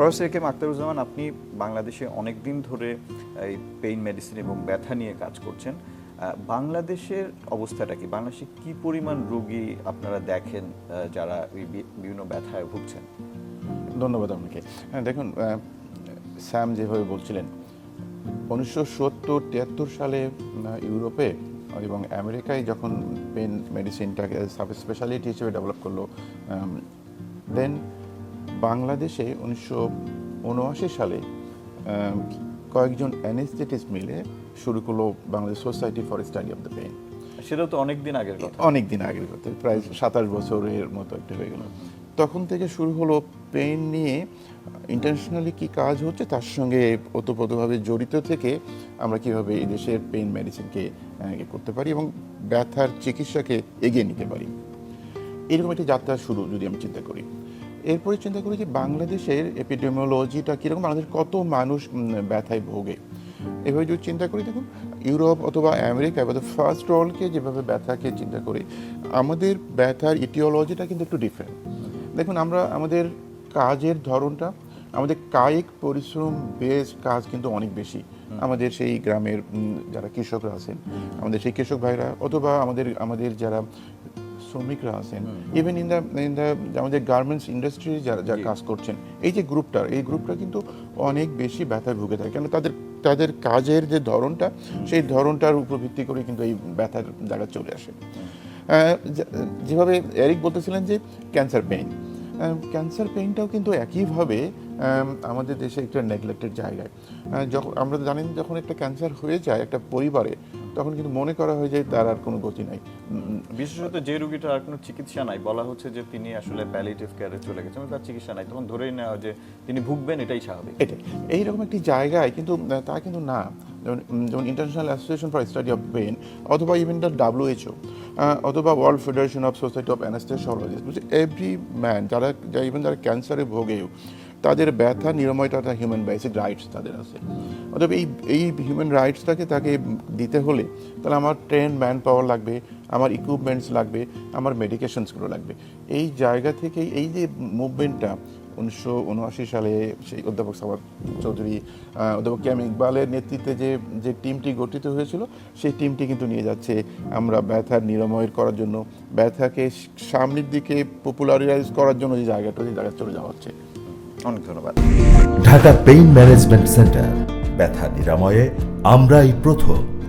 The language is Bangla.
প্রফেসর এ কে আখতারুজ্জামান আপনি বাংলাদেশে অনেক দিন ধরে এই পেইন মেডিসিন এবং ব্যথা নিয়ে কাজ করছেন। বাংলাদেশের অবস্থাটা কি? বাংলাদেশে কি পরিমাণ রোগী আপনারা দেখেন যারা বিভিন্ন ব্যথায় ভুগছেন? ধন্যবাদ আপনাকে। হ্যাঁ দেখুন স্যাম যেভাবে বলছিলেন, উনিশশো সত্তর তিয়াত্তর সালে ইউরোপে এবং আমেরিকায় যখন পেন মেডিসিনটাকে সাব স্পেশালিটি হিসেবে ডেভেলপ করল দেন বাংলাদেশে উনিশশো উনআশি সালে কয়েকজন অ্যানেস্থেটিস্ট মিলে শুরু করল Bangladesh society for study of the pain সেটাও তো অনেক দিন আগের কথা। অনেক দিন আগের কথা প্রায় সাতাশ বছরের মতো একটা হয়ে গেল। তখন থেকে শুরু হলো পেন নিয়ে ইন্টারন্যাশনালি কি কাজ হচ্ছে তার সঙ্গে ওতপ্রোতভাবে জড়িত থেকে আমরা কীভাবে এই দেশের পেইন মেডিসিনকে করতে পারি এবং ব্যথার চিকিৎসাকে এগিয়ে নিতে পারি। এরকম একটি যাত্রা শুরু যদি আমি চিন্তা করি। এরপরে চিন্তা করি যে বাংলাদেশের এপিডেমিওলজিটা কীরকম বাংলাদেশের কত মানুষ ব্যথায় ভোগে? এভাবে যদি চিন্তা করি দেখুন ইউরোপ অথবা আমেরিকা বা ফার্স্ট ওয়ার্ল্ডকে যেভাবে ব্যথাকে চিন্তা করি আমাদের ব্যথার ইটিওলজিটা কিন্তু একটু ডিফারেন্ট দেখুন আমরা আমাদের কাজের ধরনটা আমাদের কায়িক পরিশ্রম বেশ কাজ কিন্তু অনেক বেশি। আমাদের সেই গ্রামের যারা কৃষকরা আছেন আমাদের সেই কৃষক ভাইরা অথবা আমাদের আমাদের যারা শ্রমিকরা আছেন। Even in the in the আমাদের গার্মেন্টস ইন্ডাস্ট্রি যারা যারা কাজ করছেন এই যে গ্রুপটার এই গ্রুপটা কিন্তু অনেক বেশি ব্যথায় ভুগে থাকে। কেন? তাদের তাদের কাজের যে ধরনটা সেই ধরনটার উপর ভিত্তি করে কিন্তু এই ব্যথার জায়গা চলে আসে। যেভাবে এরিক বলতেছিলেন যে ক্যান্সার পেইন ক্যান্সার পেইনটাও কিন্তু একইভাবে আম, আমাদের দেশে একটা নেগলেক্টেড জায়গায়। যখন আমরা জানেন যখন একটা ক্যান্সার হয়ে যায় একটা পরিবারে তখন কিন্তু মনে করা হয় যে তার আর কোনো গতি নাই। বিশেষত যে রোগীটার আর কোনো চিকিৎসা নাই বলা হচ্ছে যে তিনি আসলে প্যালিয়েটিভ কেয়ারে চলে গেছেন তার চিকিৎসা নাই। তখন ধরেই নেওয়া যে তিনি ভুগবেন এটাই স্বাভাবিক। এটাই। এইরকম একটি জায়গায় কিন্তু তা কিন্তু না। যেমন যেমন international association for study of pain অথবা ইভেন দ্য ডাব্লিউএইচও অথবা world federation of society of anaesthesiologist every man যারা ইভেন যারা ক্যান্সারে ভোগেও তাদের ব্যথা, নিরাময়টা একটা হিউম্যান বেসিক রাইটস তাদের আছে। অতএব এই এই হিউম্যান রাইটসটাকে তাকে দিতে হলে তাহলে আমার ট্রেন ম্যান পাওয়ার লাগবে, আমার ইকুইপমেন্টস লাগবে, আমার মেডিকেশনসগুলো লাগবে। এই জায়গা থেকেই এই যে মুভমেন্টটা উনিশশো উনআশি সালে সেই অধ্যাপক সাবাদ চৌধুরী অধ্যাপক ক্যাম ইকবালের নেতৃত্বে যে যে টিমটি গঠিত হয়েছিল, সেই টিমটি কিন্তু নিয়ে যাচ্ছে আমরা ব্যথার নিরাময় করার জন্য। ব্যথাকে সামনের দিকে পপুলারাইজ করার জন্য যে জায়গাটা যে জায়গায় চলে যাওয়া হচ্ছে। অনেক ধন্যবাদ। ঢাকা পেইন ম্যানেজমেন্ট সেন্টার ব্যথা নিরাময়ে আমরাই প্রথম।